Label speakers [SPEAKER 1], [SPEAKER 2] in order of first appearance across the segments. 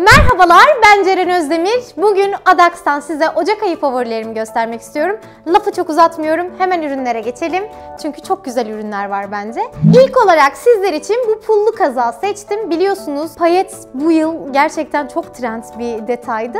[SPEAKER 1] Merhabalar ben Ceren Özdemir. Bugün Adax'tan size Ocak ayı favorilerimi göstermek istiyorum. Lafı çok uzatmıyorum. Hemen ürünlere geçelim. Çünkü çok güzel ürünler var bence. İlk olarak sizler için bu pullu kazağı seçtim. Biliyorsunuz payet bu yıl gerçekten çok trend bir detaydı.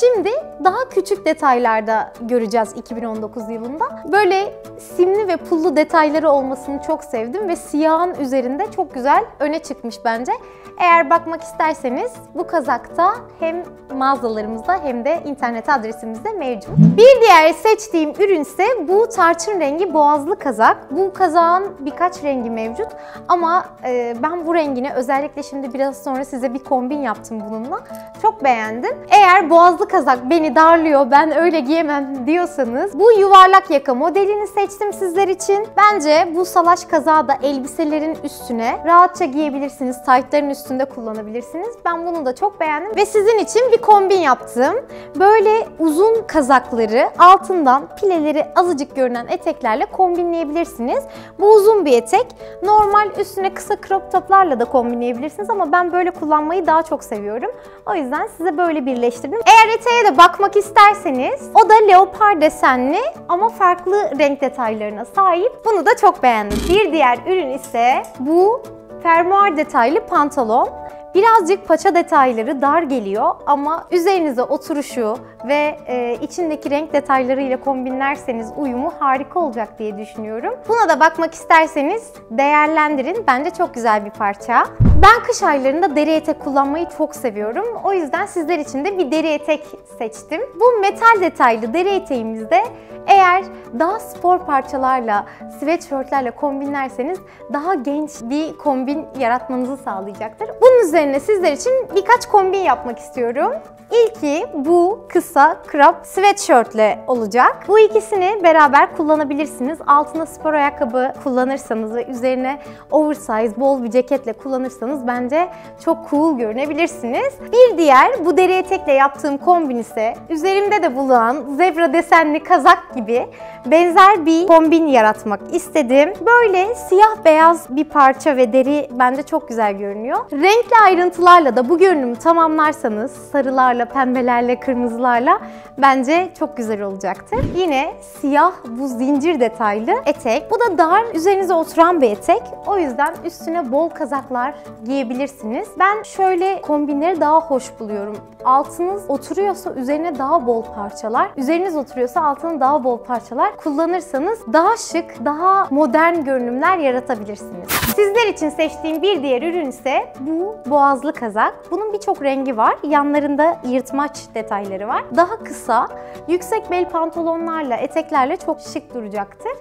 [SPEAKER 1] Şimdi daha küçük detaylarda göreceğiz 2019 yılında. Böyle simli ve pullu detayları olmasını çok sevdim ve siyahın üzerinde çok güzel öne çıkmış bence. Eğer bakmak isterseniz bu kazakta hem mağazalarımızda hem de internet adresimizde mevcut. Bir diğer seçtiğim ürün ise bu tarçın rengi boğazlı kazak. Bu kazağın birkaç rengi mevcut ama e, ben bu rengini özellikle şimdi biraz sonra size bir kombin yaptım bununla. Çok beğendim. Eğer boğazlı kazak beni darlıyor ben öyle giyemem diyorsanız bu yuvarlak yaka modelini seçtim sizler için. Bence bu salaş kazağı da elbiselerin üstüne rahatça giyebilirsiniz. Taytların üstünde kullanabilirsiniz. Ben bunu da çok beğendim ve sizin için bir kombin yaptım. Böyle uzun kazakları altından pileleri azıcık görünen eteklerle kombinleyebilirsiniz. Bu uzun bir etek. Normal üstüne kısa crop toplarla da kombinleyebilirsiniz ama ben böyle kullanmayı daha çok seviyorum. O yüzden size böyle birleştirdim. Eğer eteğe de bakmak isterseniz o da leopar desenli ama farklı renk detaylarına sahip. Bunu da çok beğendim. Bir diğer ürün ise bu fermuar detaylı pantolon. Birazcık paça detayları dar geliyor ama üzerinize oturuşu ve e, içindeki renk detaylarıyla kombinlerseniz uyumu harika olacak diye düşünüyorum. Buna da bakmak isterseniz değerlendirin. Bence çok güzel bir parça. Ben kış aylarında deri etek kullanmayı çok seviyorum. O yüzden sizler için de bir deri etek seçtim. Bu metal detaylı deri eteğimizde eğer daha spor parçalarla, sweatshirtlerle kombinlerseniz daha genç bir kombin yaratmanızı sağlayacaktır. Bunun üzerine sizler için birkaç kombin yapmak istiyorum. İlki bu kısa crop sweatshirt olacak. Bu ikisini beraber kullanabilirsiniz. Altına spor ayakkabı kullanırsanız ve üzerine oversize bol bir ceketle kullanırsanız bence çok cool görünebilirsiniz. Bir diğer bu deri etekle yaptığım kombin ise üzerimde de bulunan zebra desenli kazak gibi benzer bir kombin yaratmak istedim. Böyle siyah beyaz bir parça ve deri bence çok güzel görünüyor. Renkli ayrıntılarla da bu görünümü tamamlarsanız sarılarla, pembelerle, kırmızılarla bence çok güzel olacaktır. Yine siyah bu zincir detaylı etek. Bu da dar, üzerinize oturan bir etek. O yüzden üstüne bol kazaklar giyebilirsiniz. Ben şöyle kombinleri daha hoş buluyorum. Altınız oturuyorsa üzerine daha bol parçalar, üzeriniz oturuyorsa altına daha bol parçalar kullanırsanız daha şık, daha modern görünümler yaratabilirsiniz. Sizler için seçtiğim bir diğer ürün ise bu boğazlı kazak. Bunun birçok rengi var. Yanlarında yırtmaç detayları var. Daha kısa, yüksek bel pantolonlarla, eteklerle çok şık duracaktır.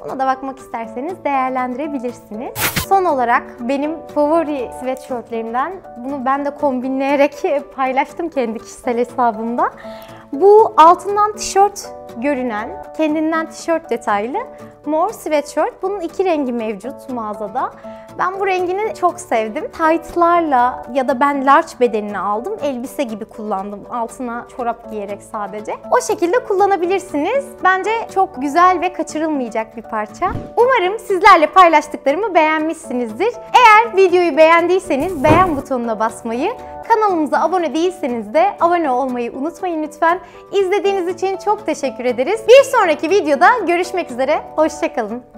[SPEAKER 1] Buna da bakmak isterseniz değerlendirebilirsiniz. Son olarak benim favori sweatshirtlerimden, bunu ben de kombinleyerek paylaştım kendi kişisel hesabımda. Bu altından tişört görünen, kendinden tişört detaylı mor sweatshirt. Bunun iki rengi mevcut mağazada. Ben bu rengini çok sevdim. Tight'larla ya da ben large bedenini aldım. Elbise gibi kullandım. Altına çorap giyerek sadece. O şekilde kullanabilirsiniz. Bence çok güzel ve kaçırılmayacak bir parça. Umarım sizlerle paylaştıklarımı beğenmişsinizdir. Eğer videoyu beğendiyseniz beğen butonuna basmayı, kanalımıza abone değilseniz de abone olmayı unutmayın lütfen. İzlediğiniz için çok teşekkür ederiz. Bir sonraki videoda görüşmek üzere. Hoşçakalın.